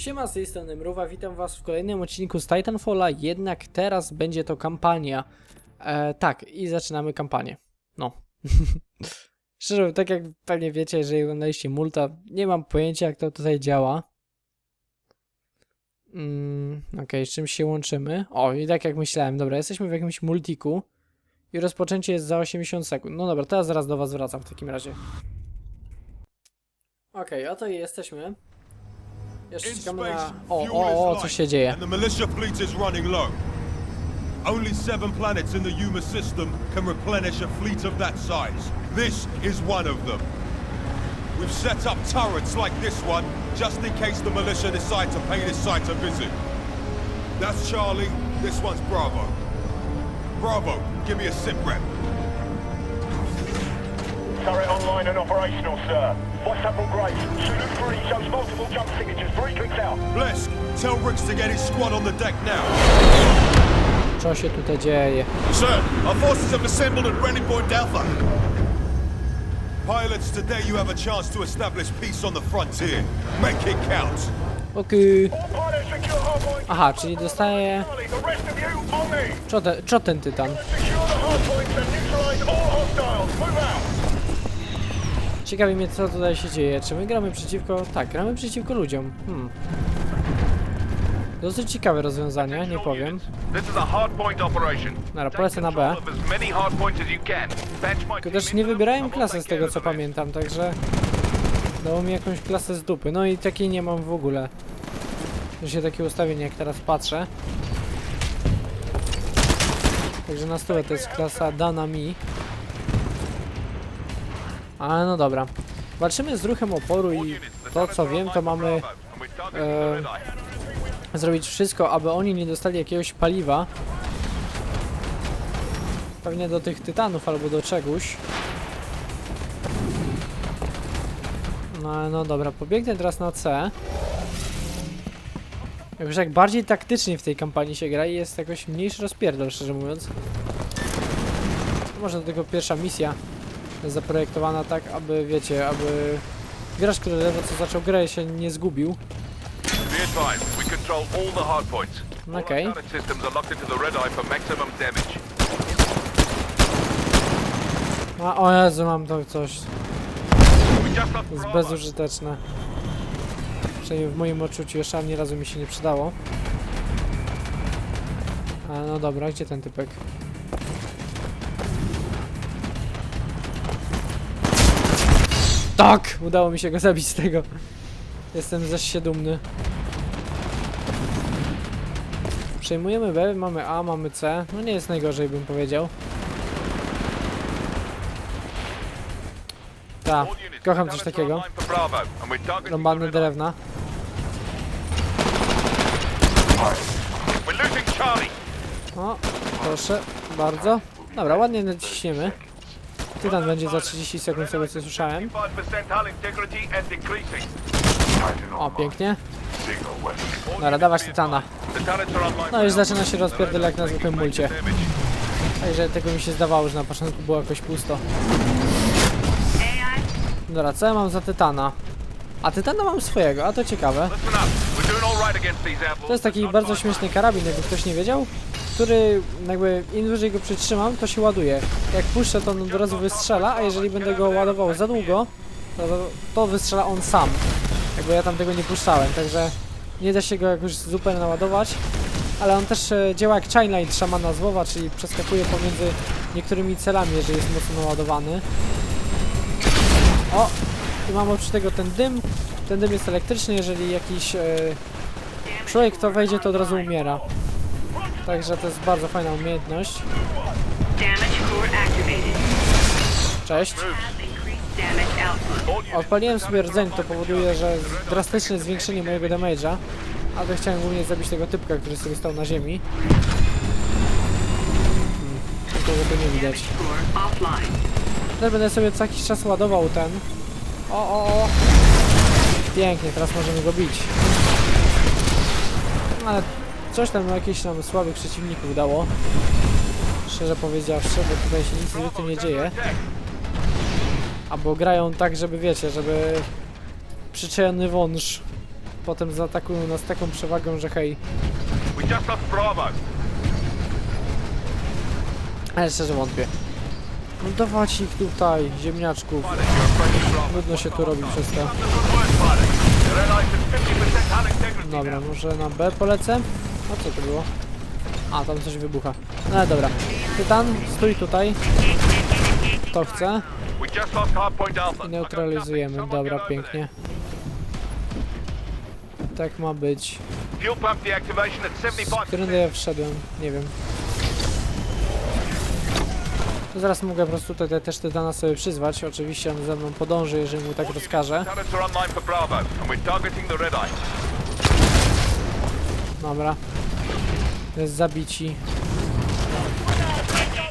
Siema, z tej strony Mruwa, witam was w kolejnym odcinku z Titanfalla, jednak teraz będzie to kampania. E, tak, i zaczynamy kampanię. No. Szczerze, tak jak pewnie wiecie, jeżeli oglądaliście Multa, nie mam pojęcia jak to tutaj działa. Mm, Okej, z czym się łączymy? O, i tak jak myślałem, dobra, jesteśmy w jakimś multiku i rozpoczęcie jest za 80 sekund. No dobra, teraz zaraz do was wracam w takim razie. Okej, oto i jesteśmy. Jeszcze In czekamy na... space, O, fuel o, o, co się dzieje? And the militia fleet is running low. Only seven planets in the Yuma system can replenish a fleet of that size. This is one of them. We've set up turrets like this one, just in case the militia decide to pay this site a visit. That's Charlie, this one's Bravo. Bravo, give me a sit rep. Turret online and operational, sir. Voice Admiral Grace. Zulu 3 shows multiple jump signatures. Three clicks out. Blisk, tell Ricks to get his squad on the deck now. Co się tutaj dzieje? Sir, our forces have assembled at Rennie Point Alpha. Pilots, today you have a chance to establish peace on the frontier. Make it count. Okej. All pilots secure hardpoint. Aha, czyli dostaje... Charlie, the rest of you on me. Co ten, co ten tytan? Ciekawi mnie co tutaj się dzieje. Czy my gramy przeciwko... Tak, gramy przeciwko ludziom. Hmm. Dosyć ciekawe rozwiązanie, nie powiem. This is a hardpoint operation. Dobra, polecę na B. Tylko też nie wybierałem klasy z tego co pamiętam, także... Dało mi jakąś klasę z dupy. No i takiej nie mam w ogóle. To się takie ustawienie jak teraz patrzę. Także na stole to jest klasa dana mi. Ale no dobra. Walczymy z ruchem oporu i to co wiem to mamy e, zrobić wszystko, aby oni nie dostali jakiegoś paliwa. Pewnie do tych tytanów albo do czegoś. No, no dobra, pobiegnę teraz na C. Jakoś jak bardziej taktycznie w tej kampanii się gra i jest jakoś mniejszy rozpierdol, szczerze mówiąc. Może do tego pierwsza misja zaprojektowana tak, aby, wiecie, aby gracz, który ledwo co zaczął grę się nie zgubił. Our Okay. A, o Jezu, mam to coś. Jest bezużyteczne. Przynajmniej w moim odczuciu jeszcze ani razu mi się nie przydało. Ale no dobra, gdzie ten typek? Tak! Udało mi się go zabić z tego. Jestem zaś się dumny. Przejmujemy B, mamy A, mamy C. No nie jest najgorzej bym powiedział. Units, kocham coś takiego. Rąbane drewna. O, proszę, bardzo. Dobra, ładnie naciśniemy. Tytan będzie za 30 sekund, z tego co słyszałem. 5% hull integrity and decreasing. O, pięknie. Dobra, dawać Tytana. No już zaczyna się rozpierdol jak na zwykłym mulcie. Także tego mi się zdawało, że na początku było jakoś pusto. Dobra, co ja mam za Tytana? A Tytana mam swojego, a to ciekawe. To jest taki bardzo śmieszny karabin, jakby ktoś nie wiedział, który jakby im dłużej go przytrzymam, to się ładuje. Jak puszczę, to on od razu wystrzela, a jeżeli będę go ładował za długo, to, to wystrzela on sam. Jakby ja tam tego nie puszczałem, także nie da się go jakoś super naładować. Ale on też e, działa jak chainline szamana z WoWa, czyli przeskakuje pomiędzy niektórymi celami, jeżeli jest mocno naładowany. O! I mam oprócz tego ten dym. Ten dym jest elektryczny, jeżeli jakiś e, człowiek kto wejdzie, to od razu umiera. Także to jest bardzo fajna umiejętność. Cześć. Odpaliłem sobie rdzeń, to powoduje, że drastyczne zwiększenie mojego damage'a. Ale chciałem głównie zabić tego typka, który sobie stał na ziemi. Hmm, Nikogo tu nie widać. Teraz będę sobie co jakiś czas ładował ten. O, o, o. Pięknie, teraz możemy go bić. Ale coś tam jakieś nam słabych przeciwników dało. Szczerze powiedziawszy, bo tutaj się nic zwykle nie dzieje. Albo grają tak, żeby wiecie, żeby przyczajony wąż potem zaatakują nas taką przewagą, że hej. Ale szczerze wątpię. No dawać ich tutaj, ziemniaczków. Nudno się tu robi przez to. Good work, pilot. The red eye is 50% hull integrity Dobra, może na B polecę? A co to było? A, tam coś wybucha. No ale dobra. Tytan, stój tutaj. To Alpha. I neutralizujemy. Dobra, pięknie. Tak ma być. there. Fuel pump deactivation at 75%. Którędy ja wszedłem? Nie wiem. To zaraz mogę po prostu tutaj też Tytana sobie przyzwać. Oczywiście on ze mną podąży, jeżeli mu tak rozkaże. Turrets Dobra. Jest zabici.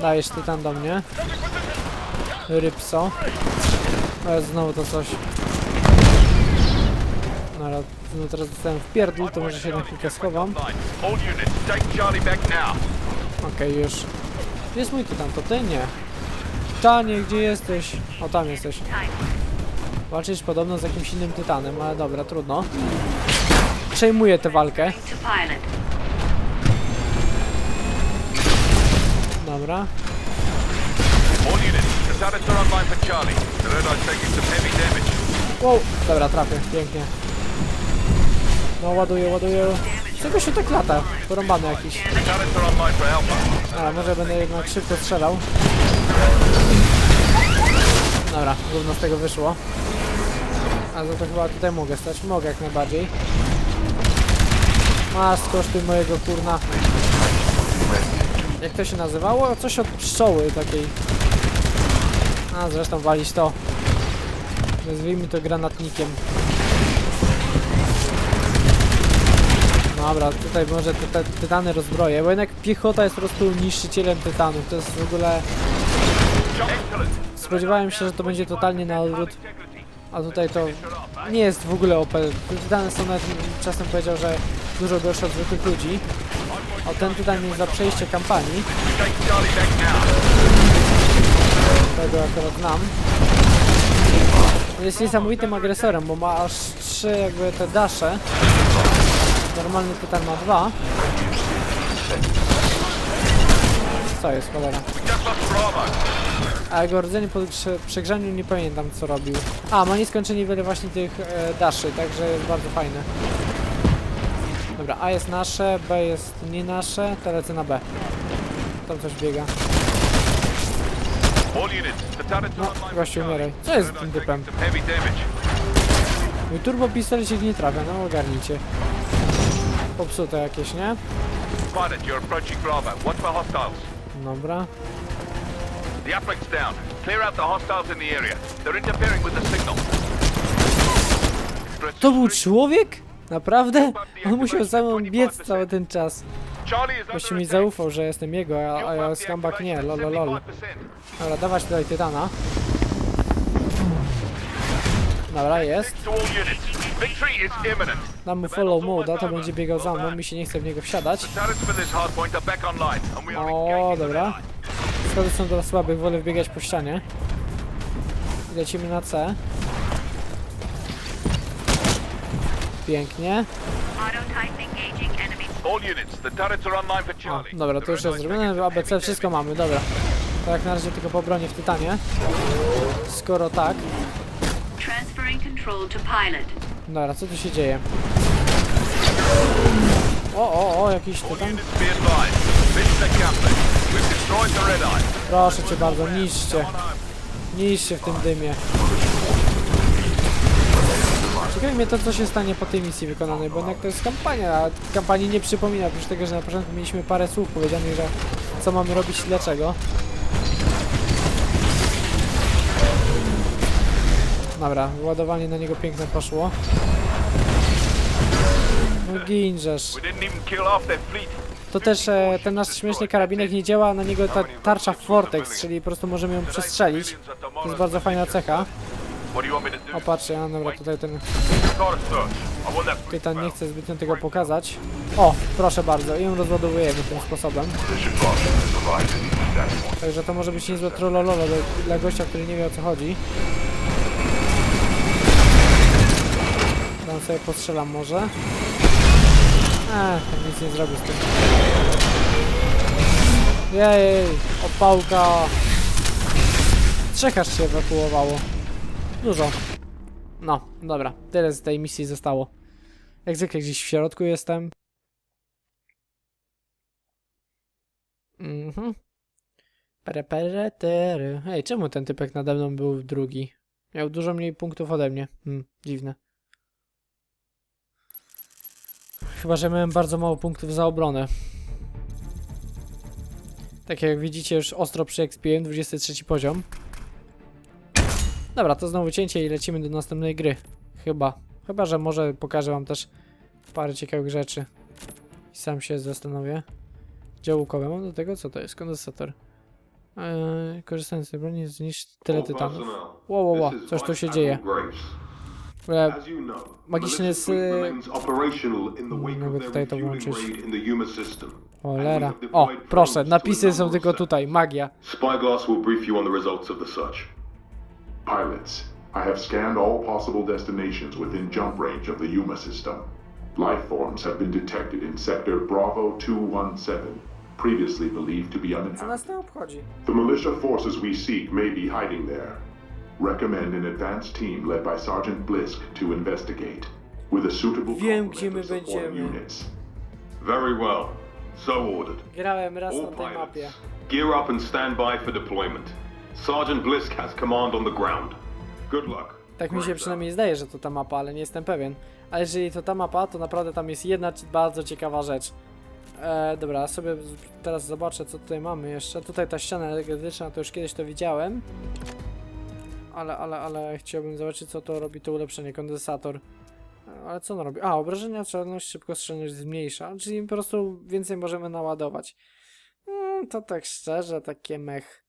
Dajesz Tytan do mnie. Rybso. Jest znowu to coś. Dobra, no teraz dostałem w pierdol, to może się na chwilkę schowam. Okej, już. Gdzie jest mój Tytan? To ty? Nie. Tytanie, gdzie jesteś? O, tam jesteś. Walczysz podobno z jakimś innym Tytanem, ale dobra, trudno. Przejmuję tę walkę. Dobra. Wow, dobra, trafię, pięknie. No, ładuję, ładuję. Czego się tak lata? Porąbany jakiś. The turrets. A, może będę jednak szybko strzelał. Dobra, gówno z tego wyszło. A za to chyba tutaj mogę stać. Mogę jak najbardziej. Masz koszty mojego kurna. Jak to się nazywało? Coś od pszczoły takiej. A zresztą walić to. Nazwijmy to granatnikiem. Dobra, tutaj może te, te tytany rozbroję, bo jednak piechota jest po prostu niszczycielem tytanów. To jest w ogóle... Spodziewałem się, że to będzie totalnie na odwrót, a tutaj to nie jest w ogóle OP. Tytany są nawet, czasem powiedział, że dużo gorsze od zwykłych ludzi. O ten tytan jest za przejście kampanii, tego akurat znam. Jest niesamowitym agresorem, bo ma aż trzy jakby te dasze. Normalny tytan ma dwa. Co jest, cholera? A jego rdzenie po prze- przegrzaniu nie pamiętam co robił. A, ma nieskończenie wiele właśnie tych e, daszy, także jest bardzo fajne. Dobra, A jest nasze, B jest nie nasze, to lecę na B. Tam coś biega. No, gościu umieraj. Co jest z tym typem? Mój turbo pistolet się nie trafia, no ogarnijcie. Popsute jakieś, nie? Dobra. The uplink's down. Clear out the hostiles in the area. They're interfering with the signal. To był człowiek? Naprawdę? On musiał za mną biec cały ten czas. Gościu mi zaufał, że jestem jego, a, a ja skambak nie, lololol. Dobra, dawać tutaj tytana. Dobra, jest. Dam mu follow mode, a to będzie biegał za mną, mi się nie chce w niego wsiadać. O, dobra. Schody są dla słabych, wolę wbiegać po ścianie. Lecimy na C. Pięknie. O, dobra, to już jest zrobione, ABC wszystko mamy, dobra. To jak na razie tylko po broni w Tytanie. Skoro tak, dobra, co tu się dzieje? O, o, o, jakiś Tytan. Proszę cię bardzo, niszcie. Niszcie w tym dymie. Ciekawi mnie to, co się stanie po tej misji wykonanej, bo jednak to jest kampania, a kampanii nie przypomina, oprócz tego, że na początku mieliśmy parę słów powiedzianych, że co mamy robić i dlaczego. Dobra, ładowanie na niego piękne poszło. No ginżesz. To też e, ten nasz śmieszny karabinek nie działa na niego ta tarcza Vortex, czyli po prostu możemy ją przestrzelić. To jest bardzo fajna cecha. O patrzcie, a dobra, tutaj ten Start a Tytan nie chce zbytnio tego pokazać. O, proszę bardzo, i ją rozładowujemy tym sposobem. Także to może być niezłe trollololo dla, dla gościa, który nie wie o co chodzi. Tam sobie postrzelam może. Tak nic nie zrobię z tym. Jej, opałka. Trzech aż się ewakuowało. Dużo. No, dobra. Tyle z tej misji zostało. Jak zwykle gdzieś w środku jestem. Mhm. Pere, pere, tery. Ej, czemu ten typek nade mną był drugi? Miał dużo mniej punktów ode mnie. Hmm, dziwne. Chyba, że miałem bardzo mało punktów za obronę. Tak jak widzicie, już ostro przyekspiłem 23 poziom. Dobra, to znowu cięcie i lecimy do następnej gry. Chyba. Chyba, że może pokażę wam też parę ciekawych rzeczy. I sam się zastanowię. Działukowe. Mam do tego, co to jest? Kondensator. Eee, korzystając z tej broni zniszcz tyle tytanów. Wow, wow, wow, coś tu się dzieje. E, magiczny z... Mogę tutaj to włączyć. Cholera. O, proszę, napisy są tylko tutaj. Magia. Spyglass will brief you on the results of the search. Pilots, I have scanned all possible destinations within jump range of the Yuma system. Life forms have been detected in sector Bravo 217, previously believed to be uninhabited. nas to obchodzi? The militia forces we seek may be hiding there. Recommend an advanced team led by Sergeant Blisk to investigate, with a suitable Wiem, complement gdzie my of support będziemy. units. Very well. So ordered. Grałem raz All na tej mapie. pilots, gear up and stand by for deployment. Sergeant Blisk has command on the ground. Good luck. Tak mi się przynajmniej zdaje, że to ta mapa, ale nie jestem pewien. Ale jeżeli to ta mapa, to naprawdę tam jest jedna bardzo ciekawa rzecz. E, dobra, sobie teraz zobaczę, co tutaj mamy jeszcze. Tutaj ta ściana energetyczna, to już kiedyś to widziałem. Ale, ale, ale chciałbym zobaczyć, co to robi to ulepszenie, kondensator. E, Ale co ono robi? A, obrażenia, celność, szybkostrzelność zmniejsza, czyli po prostu więcej możemy naładować. Mm, to tak szczerze, takie mech.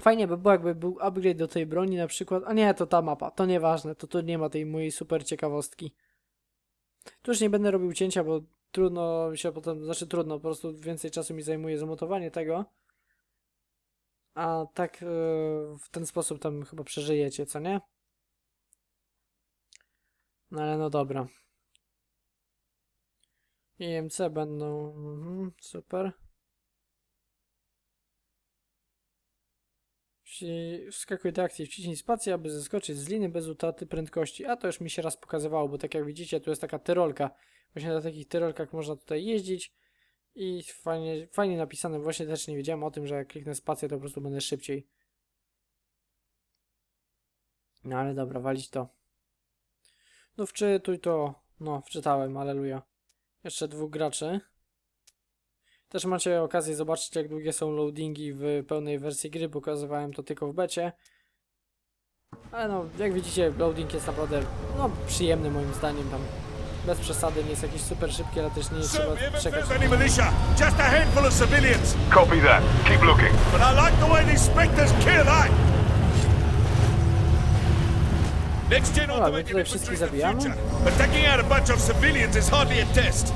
Fajnie by było, jakby był upgrade do tej broni na przykład. A nie, to ta mapa, to nieważne, to tu nie ma tej mojej super ciekawostki. Tu już nie będę robił cięcia, bo trudno się potem, znaczy trudno, po prostu więcej czasu mi zajmuje zamontowanie tego. A tak e, w ten sposób tam chyba przeżyjecie, co nie? No ale no dobra. IMC będą, mhm, super. Wci- Wskakuj do akcji, wciśnij spację, aby zeskoczyć z liny bez utraty prędkości. A to już mi się raz pokazywało, bo tak jak widzicie, tu jest taka tyrolka. Właśnie na takich tyrolkach można tutaj jeździć i fajnie, fajnie napisane. Właśnie też nie wiedziałem o tym, że jak kliknę spację, to po prostu będę szybciej. No ale dobra, walić to. No wczytuj to. No, wczytałem, aleluja. Jeszcze dwóch graczy. Też macie okazję zobaczyć, jak długie są loadingi w pełnej wersji gry. Pokazywałem to tylko w becie. Ale no, jak widzicie, loading jest naprawdę no, przyjemny moim zdaniem. Tam bez przesady nie jest jakiś super szybki, ale też nie jest trzeba czekać. any militia, just a handful of civilians. Copy that. Keep looking. But I like the way these specters kill, eh? Next gen Dobra, my automated tutaj wszystkich infantry is the zabijamy. future, but taking out a bunch of civilians is hardly a test.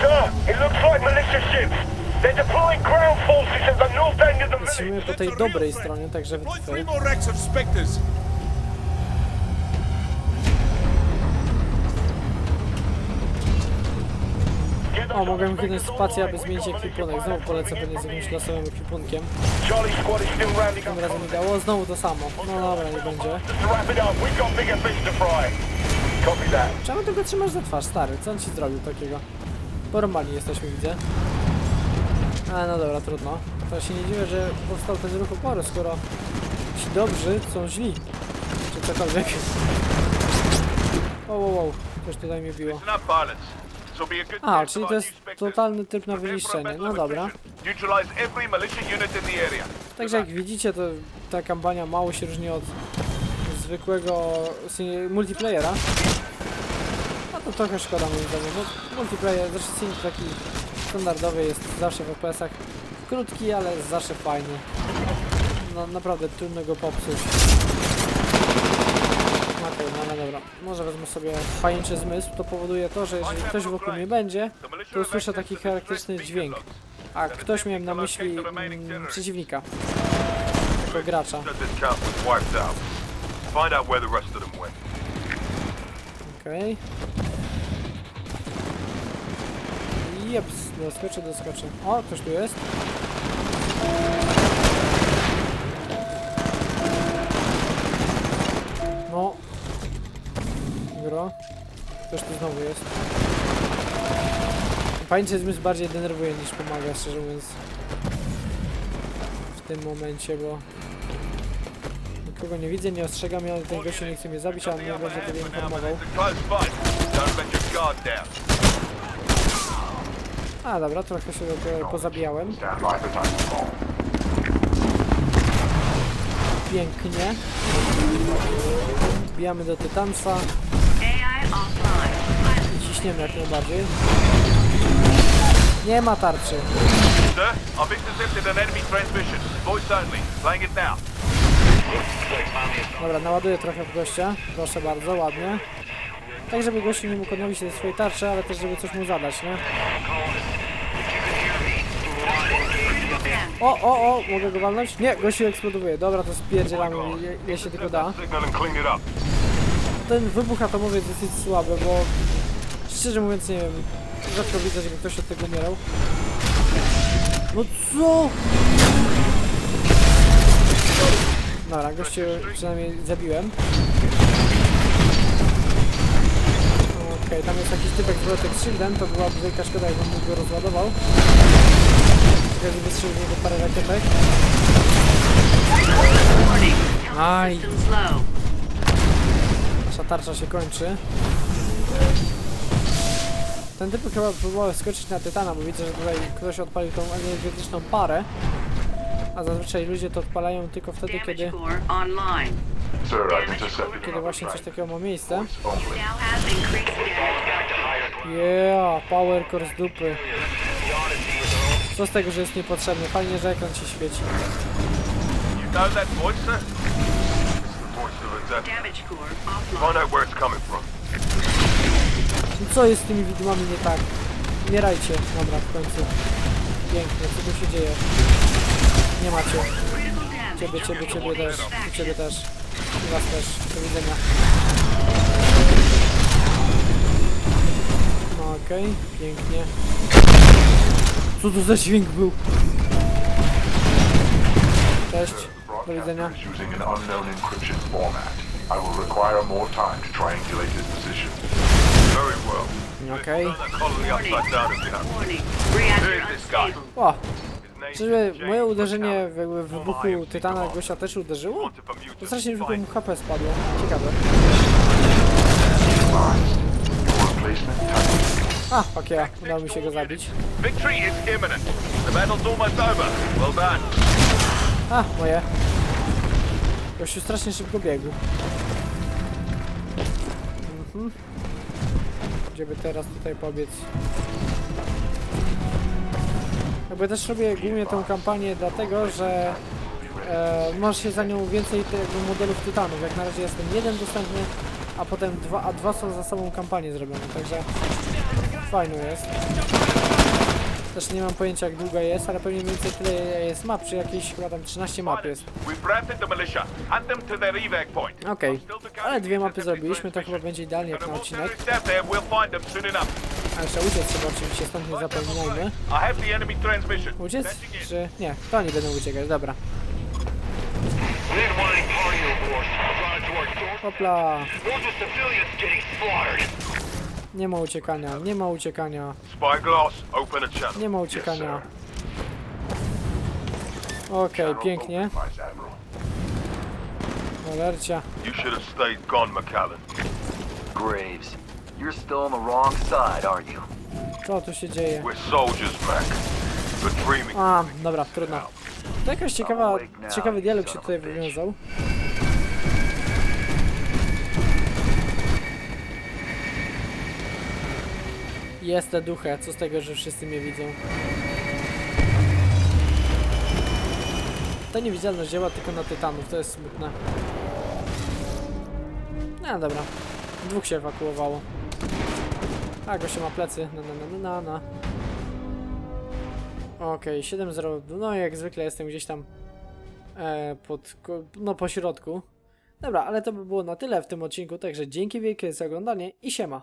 Sir, it looks like militia ships. They're deploying ground forces at the north end of the village. Jesteśmy po tej dobrej stronie, także. O, mogę kliknąć spację, aby zmienić ekwipunek. Znowu polecę pewnie z jakimś losowym ekwipunkiem. Charlie squad is still rounding Tym razem mi dało. Znowu to samo. No dobra, nie będzie. To wrap it up, we've got bigger fish to fry. Copy that. Czemu tego trzymasz za twarz, stary? Co on ci zrobił takiego? Porąbani jesteśmy, widzę. A no dobra, trudno. To się nie dziwię, że powstał ten ruch oporu, skoro ci dobrzy są źli. Czy cokolwiek. Wow, wow, wow. Coś tutaj mnie biło. A czyli to jest totalny tryb na wyniszczenie. No dobra. Także jak widzicie, to ta kampania mało się różni od zwykłego multiplayera. A to trochę szkoda moim zdaniem. No, multiplayer, zresztą single taki standardowy jest zawsze w FPS-ach. Krótki, ale zawsze fajny. No naprawdę trudno go popsuć. Okej, no ale dobra. Może wezmę sobie pajęczy zmysł. To powoduje to, że jeżeli ktoś wokół mnie będzie, to usłyszę taki charakterystyczny dźwięk. A ktoś miałem na myśli mm, przeciwnika. Jako gracza. Okej. Jeps, doskoczę, doskoczę. O, ktoś tu jest. No. Gro. Ktoś tu znowu jest. Pamięcie zmysł bardziej denerwuje niż pomaga, szczerze mówiąc. W tym momencie, bo... Nikogo nie widzę, nie ostrzegam ale ten gościu nie chce mnie zabić, a mnie będzie wtedy informował. A, dobra, trochę się dopiero pozabijałem. Pięknie. Bijamy do Tytansa i ciśniemy jak najbardziej. Nie ma tarczy. Sir, I've intercepted an enemy transmission. Voice only. Playing it now. Dobra, naładuję trochę w gościa. Proszę bardzo, ładnie. Tak, żeby gościu nie mógł odnowić się ze swojej tarczy, ale też żeby coś mu zadać, nie? O, o, o, mogę go walnąć? Nie, gościu eksplodowuje. Dobra, to spierdzielamy, je, je się tylko da. Ten wybuch atomowy jest dosyć słaby, bo szczerze mówiąc nie wiem, rzadko widzę, żeby ktoś od tego umierał. No co? Dobra, gościu przynajmniej zabiłem. Okej, tam jest jakiś typek z Rotek Shieldem, to była wielka szkoda, jakbym mógł go rozładował. Tylko wystrzelił w niego parę rakietek. Aj, nasza tarcza się kończy. Ten typ chyba próbował skoczyć na Tytana, bo widzę, że tutaj ktoś odpalił tą energetyczną parę. A zazwyczaj ludzie to odpalają tylko wtedy, kiedy, kiedy właśnie coś takiego ma miejsce. Yeah, power core z dupy. Co z tego, że jest niepotrzebny? Fajnie, że ekran się świeci. You know that voice, sir? It's the voice of a death. Damage core Find offline. out where it's coming from. I co jest z tymi widmami nie tak? Umierajcie. Dobra, w końcu. Pięknie, co tu się dzieje? Nie macie. Ciebie, ciebie, ciebie też. I ciebie też. I was też. Do widzenia. No okej, pięknie. Co to za dźwięk był? Cześć. Do widzenia. Broadcaster is using an unknown encryption format. I will require more time to triangulate his position. Very well. Okej. O, czyżby moje uderzenie w jakby w wybuchu Tytana gościa też uderzyło? To strasznie szybko mu. HP spadło. Ciekawe. A, fuck yeah. Udało mi się go zabić. Victory is imminent. The battle's almost over. Well done. A, moje. Gościu strasznie szybko biegł. Mhm. Gdzie by teraz tutaj pobiec? Jakby też robię głównie tę kampanię dlatego, że e, masz się za nią więcej tego modelów tytanów. Jak na razie jest ten jeden dostępny, a potem dwa, a dwa są za samą kampanię zrobione, także fajno jest. Też nie mam pojęcia jak długa jest, ale pewnie mniej więcej tyle jest map, czy jakieś chyba tam 13 map jest. Okej, ale dwie mapy zrobiliśmy, to chyba będzie idealnie jak na odcinek. Step there, we'll find them soon enough. A jeszcze uciec trzeba oczywiście, stąd nie zapominajmy. I have the enemy transmission. Uciec? Czy... Nie, to oni będą uciekać, dobra. Hopla, Bunch of civilians getting slaughtered. nie ma uciekania, nie ma uciekania, Spyglass, open a channel. nie ma uciekania. Okej, pięknie. Vice Admiral. Walercia. You should have stayed gone, McAllen. Graves, you're still on the wrong side, aren't you? Co tu się dzieje? We're soldiers, Mac. But dreaming. A, dobra, trudno. To jakaś ciekawa, ciekawy dialog się tutaj wywiązał. Jest te duchę, co z tego, że wszyscy mnie widzą. Ta niewidzialność działa tylko na tytanów, to jest smutne. No dobra, dwóch się ewakuowało. A, goście ma plecy, na na na na na. Okej, 7-0. No jak zwykle jestem gdzieś tam e, pod, no po środku. Dobra, ale to by było na tyle w tym odcinku, także dzięki wielkie za oglądanie i siema.